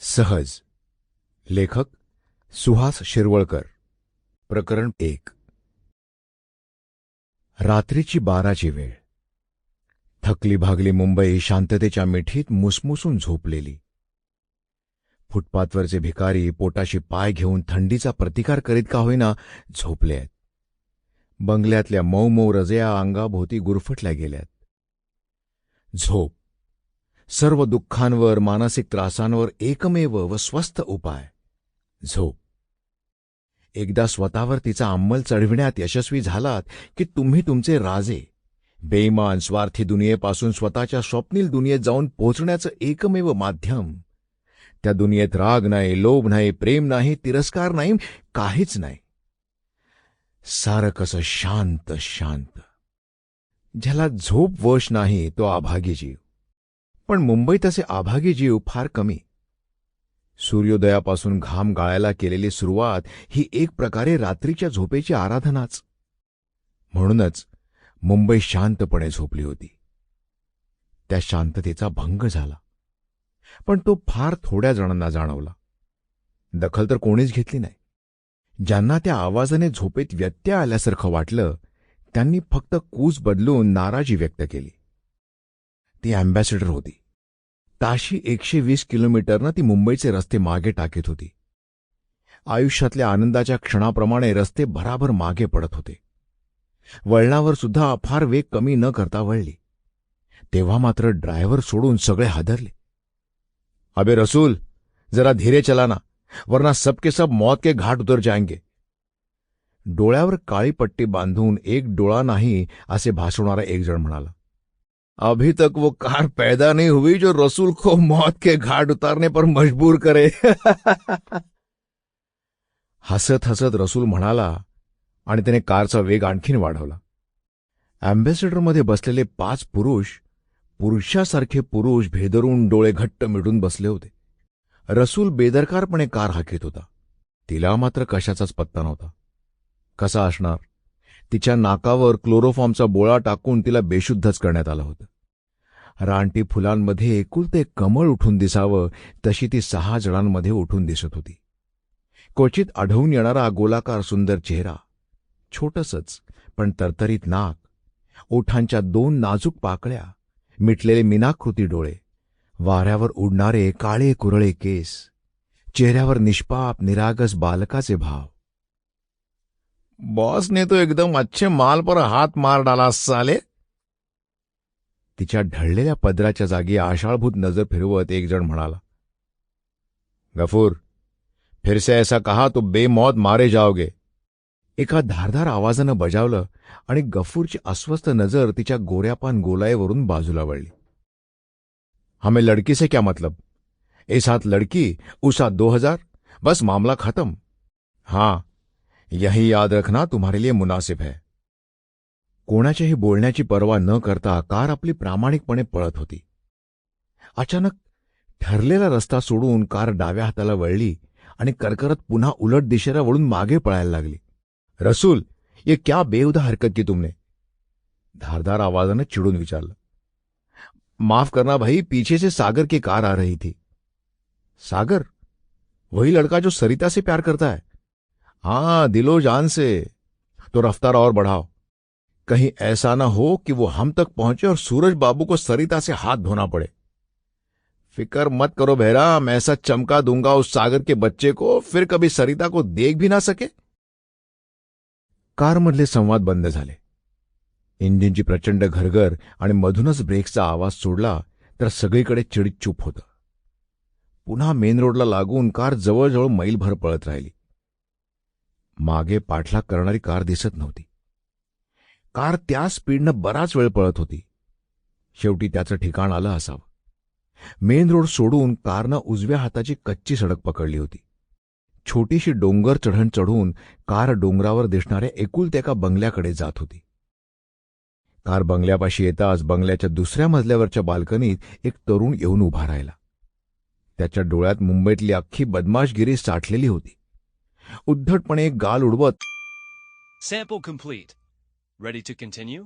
सहज. लेखक सुहास शिरवळकर. प्रकरण एक. रात्रीची बाराची वेळ. थकली भागली मुंबई शांततेच्या मिठीत मुसमुसून झोपलेली. फुटपाथवरचे भिकारी पोटाशी पाय घेऊन थंडीचा प्रतिकार करीत का होईना झोपले आहेत. बंगल्यातल्या मऊ मऊ रजया अंगाभोवती गुरफटल्या गेल्यात. झोप. सर्व दुःखांवर मानसिक त्रासांवर एकमेव व स्वस्थ उपाय. झोप. एकदा स्वतःवर तिचा अंमल चढविण्यात यशस्वी झालात की तुम्ही तुमचे राजे. बेईमान स्वार्थी दुनियेपासून स्वतःच्या स्वप्नील दुनियेत जाऊन पोचण्याचं एकमेव माध्यम. त्या दुनियेत राग नाही लोभ नाही प्रेम नाही तिरस्कार नाही काहीच नाही. सारं कसं शांत शांत. ज्याला झोप वश नाही तो आभागी जीव. पण मुंबईत असे आभागी जीव फार कमी. सूर्योदयापासून घाम गाळायला केलेली सुरुवात ही एक प्रकारे रात्रीच्या झोपेची आराधनाच. म्हणूनच मुंबई शांतपणे झोपली होती. त्या शांततेचा भंग झाला. पण तो फार थोड्या जणांना जाणवला. दखल तर कोणीच घेतली नाही. ज्यांना त्या आवाजाने झोपेत व्यत्यय आल्यासारखं वाटलं त्यांनी फक्त कूस बदलून नाराजी व्यक्त केली. ती अँबॅसेडर होती. ताशी एकशे वीस किलोमीटरनं ती मुंबईचे रस्ते मागे टाकीत होती. आयुष्यातल्या आनंदाच्या क्षणाप्रमाणे रस्ते भराभर मागे पडत होते. वळणावर सुद्धा फार वेग कमी न करता वळली. तेव्हा मात्र ड्रायव्हर सोडून सगळे हादरले. अबे रसूल जरा धीरे चलाना वरना सबके सब मौत के घाट उतर जाएंगे. डोळ्यावर काळी पट्टी बांधून एक डोळा नाही असे भासवणारा एकजण म्हणाला. अभी तक वो कार पैदा नहीं हुई जो रसूल को मौत के घाट उतारने पर मजबूर करे। हसत हसत रसूल म्हणाला आणि त्याने कारचा वेग आणखीन वाढवला. अँबॅसेडरमध्ये बसलेले पाच पुरुष पुरुषासारखे पुरुष भेदरून डोळे घट्ट मिटून बसले होते. रसूल बेदरकारपणे कार हाकीत होता. तिला मात्र कशाचाच पत्ता नव्हता. कसा असणार? तिच्या नाकावर क्लोरोफॉर्मचा बोळा टाकून तिला बेशुद्धच करण्यात आलं होतं. रानटी फुलांमध्ये एकुलते कमळ उठून दिसावं तशी ती सहा जणांमध्ये उठून दिसत होती. क्वचित आढळून येणारा गोलाकार सुंदर चेहरा. छोटसच पण तरतरीत नाक. ओठांच्या दोन नाजूक पाकळ्या. मिटलेले मीनाकृती डोळे. वाऱ्यावर उडणारे काळे कुरळे केस. चेहऱ्यावर निष्पाप निरागस बालकाचे भाव. बॉस ने तो एकदम अच्छे माल पर हात मार डाला साले. तिच्या ढळलेल्या पदराच्या जागी आषाळभूत नजर फिरवत एक जण म्हणाला गफूर फिर से ऐसा कहा तो बेमौत मारे जाओगे. एका धारधार आवाजानं बजावलं आणि गफूरची अस्वस्थ नजर तिच्या गोऱ्यापान गोलायवरून बाजूला वळली. हमें लड़की से क्या मतलब? इस हाथ लड़की उस हाथ दो हजार बस मामला खत्म. हाँ यही याद रखना तुम्हारे लिए मुनासिब है। कोणाच्याही बोलण्याची पर्वा न करता कार आपली प्रामाणिकपणे पळत होती. अचानक ठरलेला रस्ता सोडून कार डाव्या हाताला वळली आणि करकरत पुन्हा उलट दिशेला वळून मागे पळायला लागली. रसूल ये क्या बेउदा हरकत की तुमने? धारदार आवाजानं चिडून विचारलं. माफ करना भाई पीछे से सागर की कार आ रही थी. सागर? वही लड़का जो सरिता से प्यार करता है? हाँ दिलो जान से। तो रफ्तार और बढ़ाओ। कहीं ऐसा ना हो कि वो हम तक पहुँचे और सूरज बाबू को सरिता से हाथ धोना पड़े। फिकर मत करो बहरा, मैं ऐसा चमका दूँगा उस सागर के बच्चे को, फिर कभी सरिता को देख भी ना सके। कारमधले संवाद बंद झाले। इंजिनची प्रचंड घरघर आणि मधूनच ब्रेकचा आवाज़ सोडला तर सगळीकडे चिडीत चूप होतं. पुन्हा मेन रोडला लागून कार जवळजवळ मैलभर पळत राहिली. मागे पाठलाग करणारी कार दिसत नव्हती. कार त्या स्पीडनं बराच वेळ पळत होती. शेवटी त्याचं ठिकाण आलं असावं. मेन रोड सोडून कारनं उजव्या हाताची कच्ची सडक पकडली होती. छोटीशी डोंगर चढण चढून कार डोंगरावर दिसणाऱ्या एकुलत्या एका बंगल्याकडे जात होती. कार बंगल्यापाशी येताच बंगल्याच्या दुसऱ्या मजल्यावरच्या बाल्कनीत एक तरुण येऊन उभा राहिला. त्याच्या डोळ्यात मुंबईतली अख्खी बदमाशगिरी साठलेली होती. उद्धटपणे एक गाल उडवत Sample complete. Ready to continue?